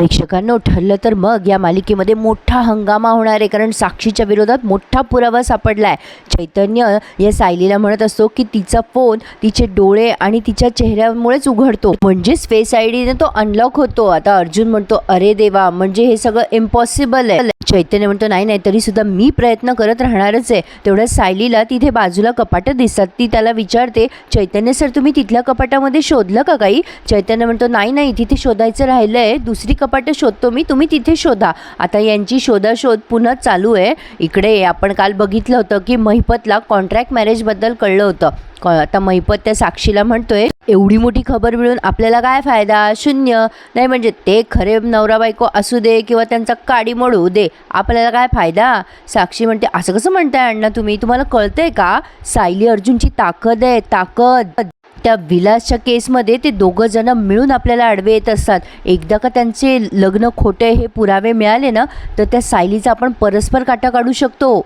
प्रेक्षकांनो ठरलं तर मग या मालिकेमध्ये मोठा हंगामा होणार आहे कारण साक्षीच्या विरोधात मोठा पुरावा सापडलाय. चैतन्य या सायलीला म्हणत असतो की तिचा फोन तिचे डोळे आणि तिच्या चेहऱ्यामुळेच उघडतो. म्हणजेच फेस आय डीने तो अनलॉक होतो. आता अर्जुन म्हणतो अरे देवा म्हणजे हे सगळं इम्पॉसिबल आहे. चैतन्य म्हणतो नाही नाही तरी सुद्धा मी प्रयत्न करत राहणारच आहे. तेवढ्या सायलीला तिथे बाजूला कपाटं दिसतात. ती त्याला विचारते चैतन्य सर तुम्ही तिथल्या कपाटामध्ये शोधलं का काही? चैतन्य म्हणतो नाही नाही तिथे शोधायचं राहिलं आहे दुसरी कपाटं शोधतो मी तुम्ही तिथे शोधा. आता यांची शोधाशोध पुन्हा चालू आहे. इकडे आपण काल बघितलं होतं की महिपतला कॉन्ट्रॅक्ट मॅरेजबद्दल कळलं होतं. आता महिपत त्या साक्षीला म्हणतोय एवढी मोठी खबर मिळून आपल्याला काय फायदा? शून्य. नाही म्हणजे ते खरे नवरा बायको असू दे किंवा त्यांचा काडी मोडू दे. आपल्याला काय फायदा? साक्षी म्हणते असं कसं म्हणताय अण्णा तुम्ही? तुम्हाला कळतंय का? सायली अर्जुनची ताकद आहे ताकद. त्या विलासच्या केसमध्ये ते दोघं जण मिळून आपल्याला आडवे येत असतात. एकदा का त्यांचे लग्न खोटे हे पुरावे मिळाले ना तर त्या सायलीचा आपण परस्पर काटा काढू शकतो.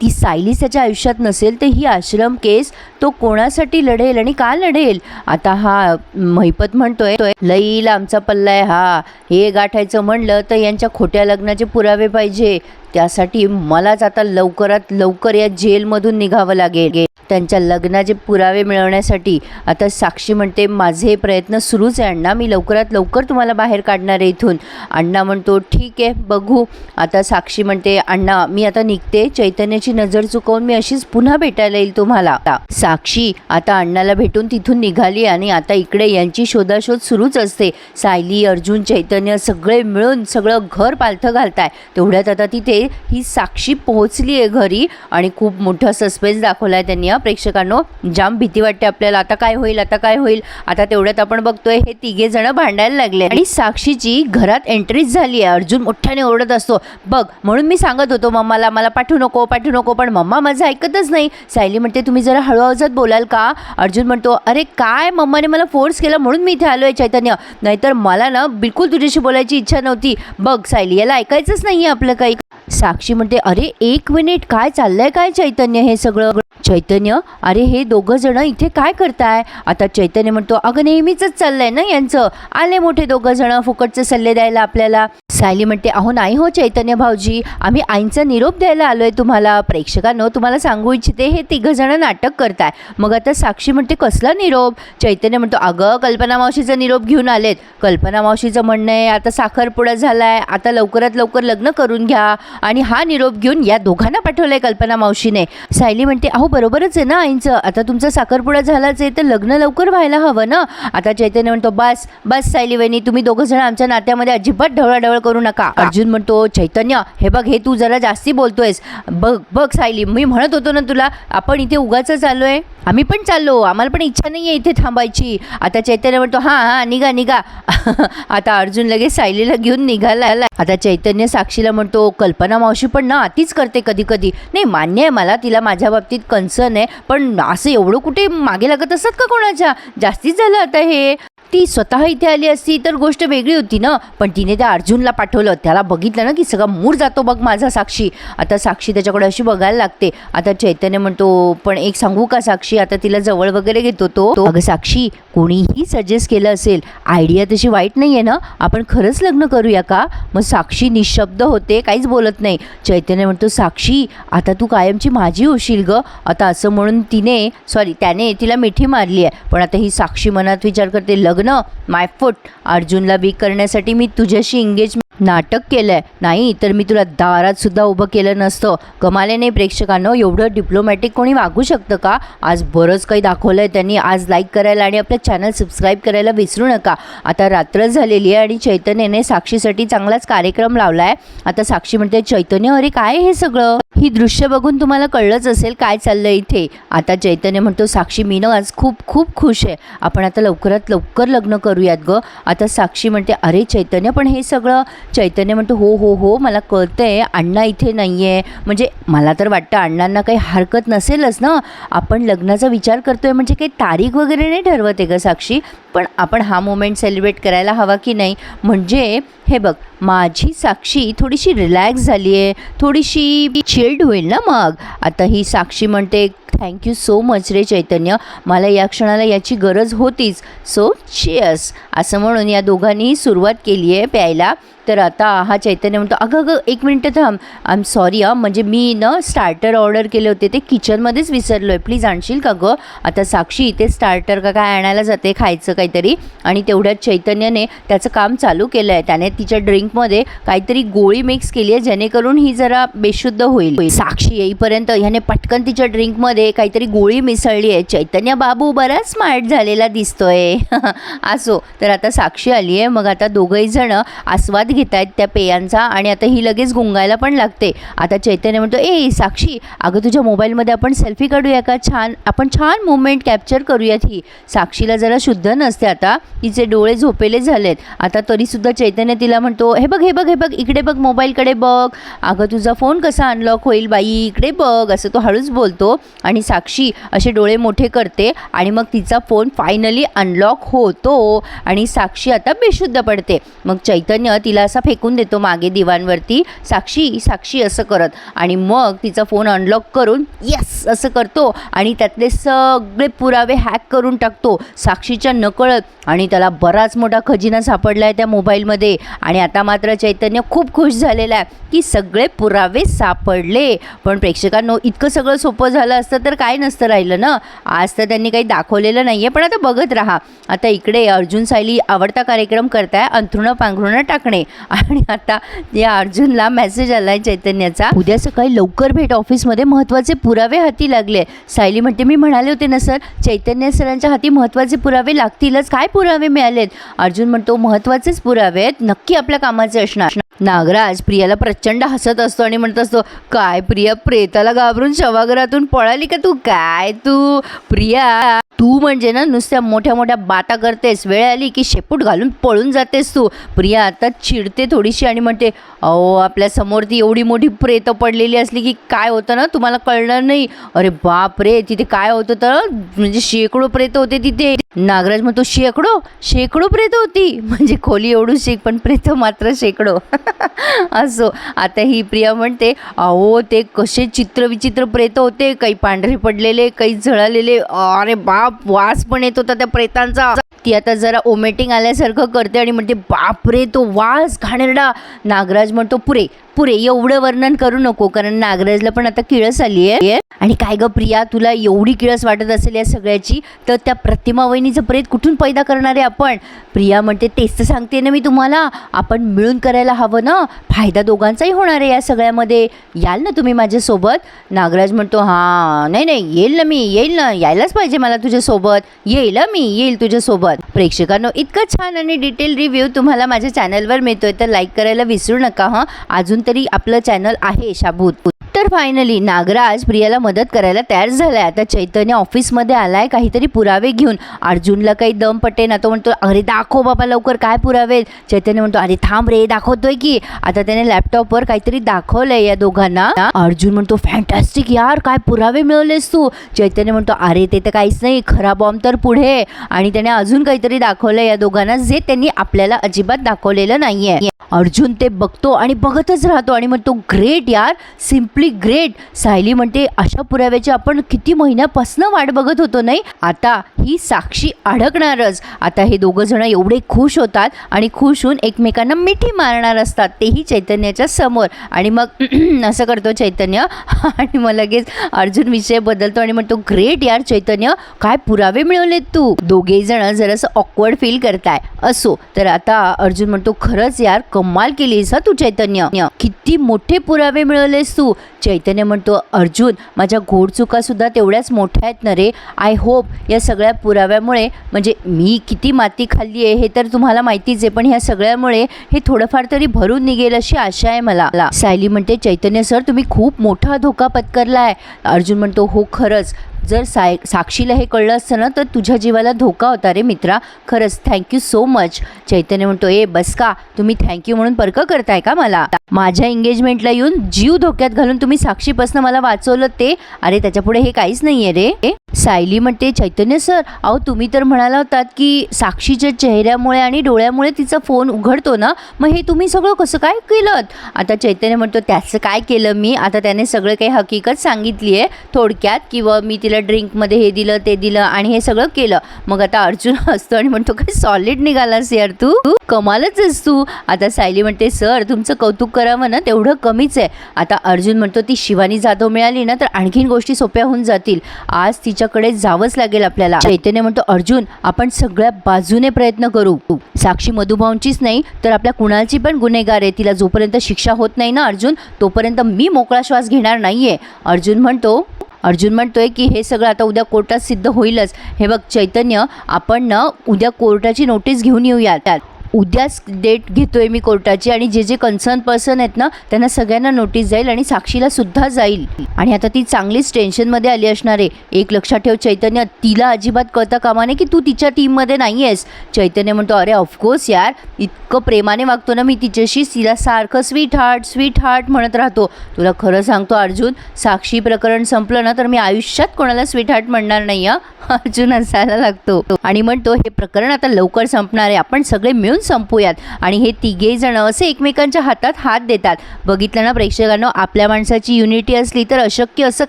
ती सायली त्याच्या आयुष्यात नसेल तर ही आश्रम केस तो कोणासाठी लढेल आणि का लढेल? आता हा महिपत म्हणतोय लई लांबचा पल्ला आहे हा. हे गाठायचं म्हणलं तर यांच्या खोट्या लग्नाचे पुरावे पाहिजे. त्यासाठी मलाच आता लवकरात लवकर या जेलमधून निघावं लागेल. त्यांच्या लग्नाचे पुरावे मिळवण्यासाठी आता साक्षी म्हणते माझे प्रयत्न सुरूच आहे अण्णा. मी लवकरात लवकर तुम्हाला बाहेर काढणार आहे इथून. अण्णा म्हणतो ठीक आहे बघू. आता साक्षी म्हणते अण्णा मी आता निघते. चैतन्याची नजर चुकवून मी अशीच पुन्हा भेटायला येईल तुम्हाला. साक्षी आता अण्णाला भेटून तिथून निघाली आणि आता इकडे यांची शोधाशोध सुरूच असते. सायली अर्जुन चैतन्य सगळे मिळून सगळं घर पालथं घालताय. तेवढ्यात आता तिथे ही साक्षी पोहोचली आहे घरी आणि खूप मोठा सस्पेन्स दाखवला आहे त्यांनी हा. प्रेक्षकांनो जाम भीती वाटते आपल्याला. आता काय होईल? आता काय होईल? आता तेवढ्यात आपण बघतोय हे तिघे जण भांडायला लागले. आणि साक्षीची घरात एंट्रीच झाली आहे. अर्जुन मोठ्याने ओरडत असतो बघ म्हणून मी सांगत होतो मम्माला मला पाठवू नको पाठवू नको पण मम्मा माझं ऐकतच नाही. सायली म्हणते तुम्ही जरा हळू आवाजात बोलाल का? अर्जुन म्हणतो अरे काय? मम्माने मला फोर्स केला म्हणून मी इथे आलो आहे चैतन्य. नाहीतर मला ना बिलकुल तुझ्याशी बोलायची इच्छा नव्हती. बघ सायली याला ऐकायचंच नाही आहे आपलं काही. साक्षी म्हणते अरे एक मिनिट काय चाललंय काय चैतन्य हे सगळं? चैतन्य अरे हे दोघं जण इथे काय करताय? आता चैतन्य म्हणतो अगं नेहमीच चाललंय ना यांचं? आले मोठे दोघं जण फुकटचे सल्ले द्यायला आपल्याला. सायली म्हणते अहो नाही हो चैतन्य भाऊजी आम्ही आईंचा निरोप द्यायला आलोय तुम्हाला. प्रेक्षकांनो तुम्हाला सांगू इच्छिते हे तिघं जण नाटक करताय. मग आता साक्षी म्हणते कसला निरोप? चैतन्य म्हणतो अगं कल्पना मावशीचा निरोप घेऊन आलेत. कल्पना मावशीचं म्हणणं आहे आता साखरपुडा झालाय. आता लवकरात लवकर लग्न करून घ्या आणि हा निरोप घेऊन या दोघांना पाठवलाय कल्पना मावशीने. सायली म्हणते अहो बरोबरच आहे ना आईंचं. आता तुमचा साखरपुडा झालाच आहे तर लग्न लवकर व्हायला हवं ना? आता चैतन्य म्हणतो बस बस सायली वहिनी तुम्ही दोघं जण आमच्या नात्यामध्ये अजिबात ढवळाढवळ करू नका. अर्जुन म्हणतो चैतन्य हे बघ हे तू जरा जास्ती बोलतोयस. बघ बघ सायली मी म्हणत होतो ना तुला आपण इथे उगाच आलोय आम्ही पण चाललो आम्हाला पण इच्छा नाही आहे इथे थांबायची. आता चैतन्य म्हणतो हां हां निघा निघा. आता अर्जुन लगेच सायलीला घेऊन निघाला. आता चैतन्य साक्षीला म्हणतो कल्पना मावशी पण ना अतिच करते कधी कधी नाही मान्य आहे मला तिला माझ्या बाबतीत कन्सर्न आहे. पण असं एवढं कुठे मागे लागत असतात का कोणाच्या? जास्तीच झालं आता हे. ती स्वतः इथे आली असती तर गोष्ट वेगळी होती ना. पण तिने त्या अर्जुनला पाठवलं. त्याला बघितलं ना की सगळा मूड जातो बघ माझा साक्षी. आता साक्षी त्याच्याकडे अशी बघायला लागते. आता चैतन्य म्हणतो पण एक सांगू का साक्षी? आता तिला जवळ वगैरे घेतो तो. तो, अगं साक्षी कोणीही सजेस्ट केलं असेल. आयडिया तशी वाईट नाही आहे ना. आपण खरंच लग्न करूया का? मग साक्षी निशब्द होते काहीच बोलत नाही. चैतन्य म्हणतो साक्षी आता तू कायमची माझी होशील ग. आता असं म्हणून तिने सॉरी त्याने तिला मिठी मारली आहे. पण आता ही साक्षी मनात विचार करते लग्न माय फुट अर्जुनला वीक करण्यासाठी मी तुझ्याशी इंगेज नाटक केलं आहे नाही तर मी तुला दारात सुद्धा उभं केलं नसतं. कमाले नाही प्रेक्षकांनो एवढं डिप्लोमॅटिक कोणी वागू शकतं का? आज बरंच काही दाखवलं आहे त्यांनी. आज लाईक करायला आणि आपलं चॅनल सबस्क्राईब करायला विसरू नका. आता रात्र झालेली आहे आणि चैतन्यने साक्षीसाठी चांगलाच कार्यक्रम लावला आहे आता साक्षी म्हणते चैतन्य अरे काय हे सगळं? ही दृश्य बघून तुम्हाला कळलंच असेल काय चाललं इथे. आता चैतन्य म्हणतो साक्षी मी ना आज खूप खूप खुश आहे. आपण आता लवकरात लवकर लग्न करूयात ग. आता साक्षी म्हणते अरे चैतन्य पण हे सगळं चैतन्य म्हणतो हो हो हो मला कळतंय अण्णा इथे नाही आहे म्हणजे मला तर वाटतं अण्णांना काही हरकत नसेलच ना. आपण लग्नाचा विचार करतो आहे म्हणजे काही तारीख वगैरे नाही ठरवत आहे ग साक्षी. पण आपण हा मोमेंट सेलिब्रेट करायला हवा की नाही? म्हणजे हे बघ माझी साक्षी थोडीशी रिलॅक्स झाली आहे थोडीशी चिल्ड होईल ना मग? आता ही साक्षी म्हणते थँक्यू सो मच रे चैतन्य मला या क्षणाला याची गरज होतीच. सो चियर्स असं म्हणून या दोघांनीही सुरुवात केली आहे प्यायला. तर आता हा चैतन्य म्हणतो अगं अगं एक मिनटं थांब. आय एम सॉरी हा. म्हणजे मी ना स्टार्टर ऑर्डर केले होते ते किचनमध्येच विसरलो आहे प्लीज आणशील का गं? आता साक्षी इथे स्टार्टर का काय आणायला जाते खायचं काहीतरी. आणि तेवढ्यात चैतन्याने त्याचं काम चालू केलं आहे त्याने तिच्या ड्रिंकमध्ये काहीतरी गोळी मिक्स केली आहे जेणेकरून ही जरा बेशुद्ध होईल. साक्षी येईपर्यंत ह्याने पटकन तिच्या ड्रिंकमध्ये काहीतरी गोळी मिसळली आहे. चैतन्य बाबू बराच स्मार्ट झालेला दिसतोय. असो. तर आता साक्षी आली आहे मग आता दोघंही जण आस्वाद घेत आहेत त्या पेयांचा आणि आता ही लगेच गुंगायला पण लागते. आता चैतन्य म्हणतो ए साक्षी अगं तुझ्या मोबाईलमध्ये आपण सेल्फी काढूया का? छान आपण छान मुवमेंट कॅप्चर करूयात ही. साक्षीला जरा शुद्ध नसते आता. तिचे डोळे झोपेले झालेत. आता तरीसुद्धा चैतन्य तिला म्हणतो हे बघ हे बघ हे बघ इकडे बघ मोबाईलकडे बघ. अगं तुझा फोन कसा अनलॉक होईल बाई? इकडे बघ असं तो हळूच बोलतो. आणि साक्षी असे डोळे मोठे करते आणि मग तिचा फोन फायनली अनलॉक होतो. आणि साक्षी आता बेशुद्ध पडते. मग चैतन्य तिला असा फेकून देतो मागे दिवाणवरती साक्षी साक्षी असं करत. आणि मग तिचा फोन अनलॉक करून येस असं करतो. आणि त्यातले सगळे पुरावे हॅक करून टाकतो. साक्षीच्या नकळत. आणि त्याला बराच मोठा खजिना सापडला आहे त्या मोबाईलमध्ये. आणि आता मात्र चैतन्य खूप खुश झालेला आहे की सगळे पुरावे सापडले. पण प्रेक्षकांनो इतकं सगळं सोपं झालं असतं तर काय नसतं राहिलं ना? आज तर त्यांनी काही दाखवलेलं नाही आहे पण आता बघत राहा. आता इकडे अर्जुन सायली आवडता कार्यक्रम करताय अंथरुणं पांघरुणं टाकणे. आणि आता या अर्जुनला मेसेज आलाय चैतन्याचा. उद्या सकाळी लवकर भेट ऑफिसमध्ये महत्त्वाचे पुरावे हाती लागले सायली म्हणते मी म्हणाले होते ना सर चैतन्य सरांच्या हाती महत्त्वाचे पुरावे लागतीलच. काय पुरावे मिळालेत? अर्जुन म्हणतो महत्त्वाचेच पुरावे आहेत. नक्की आपल्या कामाचे असणार. नागराज प्रियाला प्रचंड हसत असतो आणि म्हणत असतो काय प्रिया प्रेताला घाबरून शवागरातून पळाली का तू? काय तू? प्रिया तू म्हणजे ना नुसत्या मोठ्या मोठ्या बाता करतेस. वेळ आली की शेपूट घालून पळून जातेस तू. प्रिया आता चिडते थोडीशी आणि म्हणते अहो आपल्यासमोर ती एवढी मोठी प्रेत पडलेली असली की काय होतं ना? तुम्हाला कळणार नाही. अरे बाप रे तिथे काय होतं तर? म्हणजे शेकडो प्रेत होते तिथे. नागराज म्हणतो शेकडो? शेकडो प्रेत होती? म्हणजे खोली एवढू शेक पण प्रेत मात्र शेकडो. असो. आता ही प्रिया म्हणते अहो ते कसे चित्रविचित्र प्रेत होते. काही पांढरे पडलेले काही झळालेले. अरे बाप वास पण येत होता त्या प्रेतांचा. ती आता जरा ओमेटिंग आल्यासारखं करते आणि म्हणते बापरे तो वास घाणेरडा. नागराज म्हणतो पुरे पुरे एवढं वर्णन करू नको कारण नागराजला पण आता किळस आली आहे. आणि काय गं प्रिया तुला एवढी किळस वाटत असेल या सगळ्याची तर त्या प्रतिमा वहिनीचं प्रेत कुठून पैदा करणार आहे आपण? प्रिया म्हणते तेच तर सांगते ना मी तुम्हाला आपण मिळून करायला हवं ना? फायदा दोघांचाही होणार आहे या सगळ्यामध्ये. याल ना तुम्ही माझ्यासोबत? नागराज म्हणतो हां नाही नाही येईल ना मी येईल ना यायलाच पाहिजे मला तुझ्यासोबत. येईल मी येईल तुझ्यासोबत. प्रेक्षकांनो इतकं छान आणि डिटेल रिव्ह्यू तुम्हाला माझ्या चॅनलवर मिळतोय तर लाईक करायला विसरू नका हां. अजून तरी आपलं चॅनल आहे शाबूत. तर फायनली नागराज प्रियाला मदत करायला तयार झालाय. आता चैतन्य ऑफिसमध्ये आलाय. काहीतरी पुरावे घेऊन. अर्जुनला काही दम पटे ना तो म्हणतो अरे दाखव बाबा लवकर काय पुरावे चैतन्य म्हणतो अरे थांब रे दाखवतोय की. आता त्याने लॅपटॉपवर काहीतरी दाखवलंय या दोघांना. अर्जुन म्हणतो फॅन्टॅस्टिक यार काय पुरावे मिळवलेस तू. चैतन्य म्हणतो अरे ते तर काहीच नाही. खरा बॉम्ब तर पुढे. आणि त्याने अजून काहीतरी दाखवलंय या दोघांना जे त्यांनी आपल्याला अजिबात दाखवलेलं नाहीये. अर्जुन ते बघतो आणि बघतच राहतो आणि म्हणतो ग्रेट यार सिम्पली ग्रेट. सायली म्हणते अशा पुराव्याची आपण किती महिन्यापासून वाट बघत होतो नाही? आता ही साक्षी अडकणारच. आता हे दोघं जण एवढे खुश होतात आणि खुश होऊन एकमेकांना मिठी मारणार असतात. तेही चैतन्याच्या समोर. आणि मग असं करतो चैतन्य. आणि मग लगेच अर्जुन विषय बदलतो आणि म्हणतो ग्रेट यार चैतन्य काय पुरावे मिळवलेत तू? दोघे जण जरासं ऑकवर्ड फील करताय. असो. तर आता अर्जुन म्हणतो खरंच यार कमाल केलीस हा तू चैतन्य. किती मोठे पुरावे मिळवलेस तू. चैतन्य म्हणतो अर्जुन माझ्या घोड चुकासुद्धा तेवढ्याच मोठ्या आहेत ना रे. आय होप या सगळ्या पुराव्यामुळे म्हणजे मी किती माती खाल्ली आहे हे तर तुम्हाला माहितीच आहे पण ह्या सगळ्यामुळे हे थोडंफार तरी भरून निघेल अशी आशा आहे मला. सायली म्हणते चैतन्य सर तुम्ही खूप मोठा धोका पत्करला आहे अर्जुन म्हणतो हो खरंच. जर साय साक्षीला हे कळलं असतं ना तर तुझ्या जीवाला धोका होता रे मित्रा. खरंच थँक्यू सो मच चैतन्य म्हणतो ए बस का तुम्ही थँक्यू म्हणून पर्क करताय का मला? माझ्या एंगेजमेंटला येऊन जीव धोक्यात घालून तुम्ही साक्षीपासून मला वाचवलं ते? अरे त्याच्यापुढे हे काहीच नाही आहे रे. सायली म्हणते चैतन्य सर अहो तुम्ही तर म्हणाला होतात की साक्षीच्या चेहऱ्यामुळे आणि डोळ्यामुळे तिचा फोन उघडतो ना मग हे तुम्ही सगळं कसं काय केलं आता चैतन्य म्हणतो त्याचं काय केलं मी? आता त्याने सगळं काही हकीकत सांगितली आहे थोडक्यात किंवा मी तिला तिला ड्रिंकमध्ये हे दिलं ते दिलं आणि हे सगळं केलं. मग आता अर्जुन हसतो आणि म्हणतो काय सॉलिड निघालास यार तू? तू कमालच आहेस तू. आता सायली म्हणते सर तुमचं कौतुक करावं ना तेवढं कमीच आहे. आता अर्जुन म्हणतो ती शिवानी जाधव मिळाली ना तर आणखीन गोष्टी सोप्या होऊन जातील. आज तिच्याकडे जावंच लागेल आपल्याला. चैतन्य म्हणतो अर्जुन आपण सगळ्या बाजूने प्रयत्न करू. साक्षी मधुभाऊंचीच नाही तर आपल्या कुणालची पण गुन्हेगार आहे. तिला जोपर्यंत शिक्षा होत नाही ना अर्जुन तोपर्यंत मी मोकळा श्वास घेणार नाहीये. अर्जुन म्हणतो अर्जुन म्हणतोय की हे सगळं आता उद्या कोर्टात सिद्ध होईलच. हे बघ चैतन्य आपण ना उद्या कोर्टाची नोटीस घेऊन येऊयात. उद्याच डेट घेतो आहे मी कोर्टाची आणि जे जे कन्सर्न पर्सन आहेत ना त्यांना सगळ्यांना नोटीस जाईल आणि साक्षीला सुद्धा जाईल. आणि आता ती चांगलीच टेन्शनमध्ये आली असणार आहे. एक लक्षात ठेव चैतन्य तिला अजिबात कळता कामा नाही की तू तिच्या टीममध्ये नाही आहेस चैतन्य म्हणतो अरे ऑफकोर्स यार इतकं प्रेमाने वागतो ना मी तिच्याशी तिला सारखं स्वीट हार्ट स्वीट हार्ट म्हणत राहतो. तुला खरं सांगतो अर्जुन साक्षी प्रकरण संपलं ना तर मी आयुष्यात कोणाला स्वीट हार्ट म्हणणार नाही अर्जुन असायला लागतो. आणि म्हणतो हे प्रकरण आता लवकर संपणार आहे. आपण सगळे मिळून संपूयात. आणि हे तिघे जण असे एकमेकांच्या हातात हात देतात. बघितलं ना प्रेक्षकांनो आपल्या माणसाची युनिटी असली तर अशक्य असं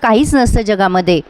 काहीच नसतं जगामध्ये.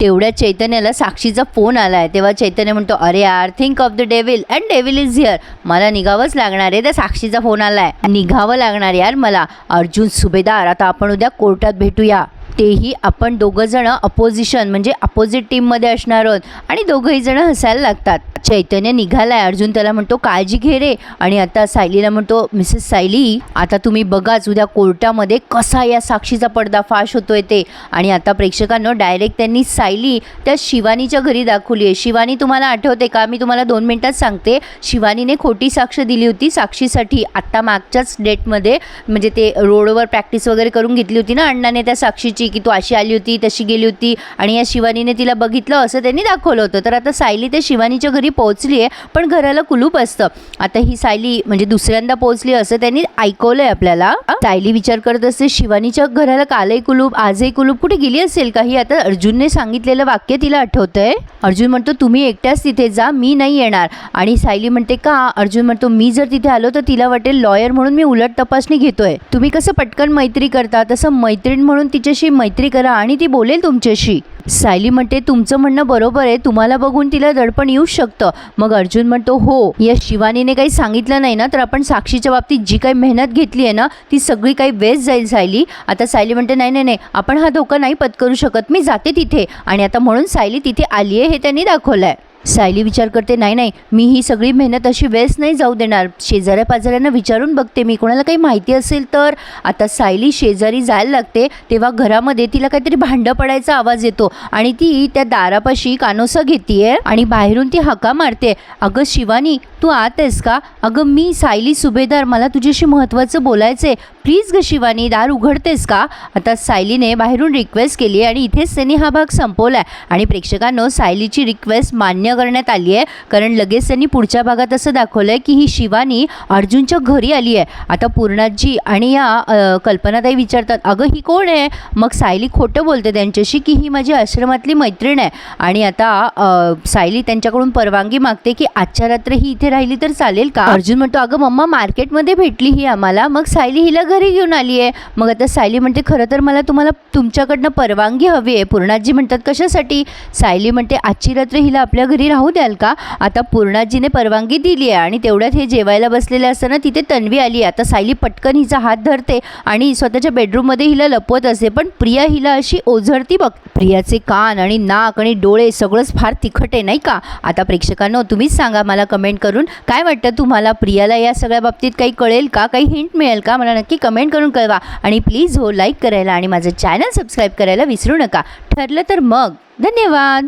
तेवढ्या चैतन्याला साक्षीचा फोन आलाय. तेव्हा चैतन्य म्हणतो अरे यार think of the devil and devil is here मला निघावंच लागणार आहे. त्या साक्षीचा फोन आलाय. निघावं लागणार यार मला. अर्जुन सुभेदार आता आपण उद्या कोर्टात भेटूया. तेही आपण दोघंजणं अपोजिशन म्हणजे अपोजिट टीममध्ये असणार आहोत. आणि दोघंही जणं हसायला लागतात. चैतन्य निघालाय. अर्जुन त्याला म्हणतो काळजी घे रे. आणि आता सायलीला म्हणतो मिसेस सायली आता तुम्ही बघाच उद्या कोर्टामध्ये कसा या साक्षीचा पडदाफाश होतोय ते. आणि आता प्रेक्षकांनो डायरेक्ट त्यांनी सायली त्या शिवानीच्या घरी दाखवली आहे शिवानी तुम्हाला आठवते का? मी तुम्हाला दोन मिनिटात सांगते. शिवानीने खोटी साक्ष दिली होती साक्षीसाठी. आत्ता मागच्याच डेटमध्ये म्हणजे ते रोडवर प्रॅक्टिस वगैरे करून घेतली होती ना अण्णाने त्या साक्षीची. की तू अशी आली होती तशी गेली होती आणि या शिवानीने तिला बघितलं असं त्यांनी दाखवलं होतं. तर आता सायली त्या शिवानीच्या घरी पोहोचली आहे पण घराला कुलूप असतं. आता ही सायली म्हणजे दुसऱ्यांदा पोहोचली असं त्यांनी ऐकवलंय आपल्याला. सायली विचार करत असते शिवानीच्या घराला कालही कुलूप आजही कुलूप कुठे गेली असेल काही आता अर्जुनने सांगितलेलं वाक्य तिला आठवतंय. अर्जुन म्हणतो तुम्ही एकट्याच तिथे जा मी नाही येणार. आणि सायली म्हणते का? अर्जुन म्हणतो मी जर तिथे आलो तर तिला वाटेल लॉयर म्हणून मी उलट तपासणी घेतोय. तुम्ही कसं पटकन मैत्री करता? तसं मैत्रीण म्हणून तिच्याशी मैत्री करा आणि ती बोलेल तुमच्याशी. सायली म्हणते तुमचं म्हणणं बरोबर आहे तुम्हाला बघून तिला दडपण येऊ शकतं. मग अर्जुन म्हणतो हो या शिवानीने काही सांगितलं नाही ना तर आपण साक्षीच्या बाबतीत जी काही मेहनत घेतली आहे ना ती सगळी काही वेस्ट जाईल सायली. आता सायली म्हणते नाही नाही नाही आपण हा धोका नाही पत्करू शकत मी जाते तिथे. आणि आता म्हणून सायली तिथे आली आहे हे त्यांनी दाखवलं आहे सायली विचार करते नाही नाही मी ही सगळी मेहनत अशी वेस्ट नाही जाऊ देणार. शेजाऱ्या पाजाऱ्यांना विचारून बघते मी. कोणाला काही माहिती असेल तर. आता सायली शेजारी जायला लागते तेव्हा घरामध्ये तिला काहीतरी भांडं पडायचा आवाज येतो आणि ती त्या दारापाशी कानोसा घेते आणि बाहेरून ती हका मारते. अगं शिवानी तू आत आहेस का? अगं मी सायली सुभेदार मला तुझ्याशी महत्त्वाचं बोलायचं आहे प्लीज ग शिवानी दार उघडतेस का? आता सायलीने बाहेरून रिक्वेस्ट केली आणि इथेच त्यांनी हा भाग संपवला आहे आणि प्रेक्षकांनो सायलीची रिक्वेस्ट मान्य करण्यात आली आहे. कारण लगेच त्यांनी पुढच्या भागात असं दाखवलं आहे की ही शिवानी अर्जुनच्या घरी आली आहे. आता पूर्णाजी आणि या कल्पनाताई विचारतात अगं ही कोण आहे? मग सायली खोटं बोलते त्यांच्याशी की ही माझी आश्रमातली मैत्रीण आहे. आणि आता सायली त्यांच्याकडून परवानगी मागते की आजच्या रात्र ही इथे राहिली तर चालेल का? अर्जुन म्हणतो अगं मम्मा मार्केटमध्ये भेटली ही आम्हाला. मग सायली हिला घरी घेऊन आली आहे. मग आता सायली म्हणते खरं तर मला तुम्हाला तुमच्याकडनं परवानगी हवी आहे. पूर्णाजी म्हणतात कशासाठी? सायली म्हणते आजची रात्र हिला आपल्या घरी घरी राहू द्याल का? आता पूर्णाजीने परवानगी दिली आहे आणि तेवढ्यात हे जेवायला बसलेले असताना तिथे तन्वी आली आता सायली पटकन हिचा हात धरते आणि स्वतःच्या बेडरूममध्ये हिला लपवत असते. पण प्रिया हिला अशी ओझरती बघ. प्रियाचे कान आणि नाक आणि डोळे सगळंच फार तिखट आहे नाही का? आता प्रेक्षकांनो तुम्हीच सांगा मला कमेंट करून. काय वाटतं तुम्हाला? प्रियाला या सगळ्या बाबतीत काही कळेल का? काही हिंट मिळेल का? मला नक्की कमेंट करून कळवा. आणि प्लीज हो लाईक करायला आणि माझं चॅनल सबस्क्राईब करायला विसरू नका. ठरलं तर मग. धन्यवाद.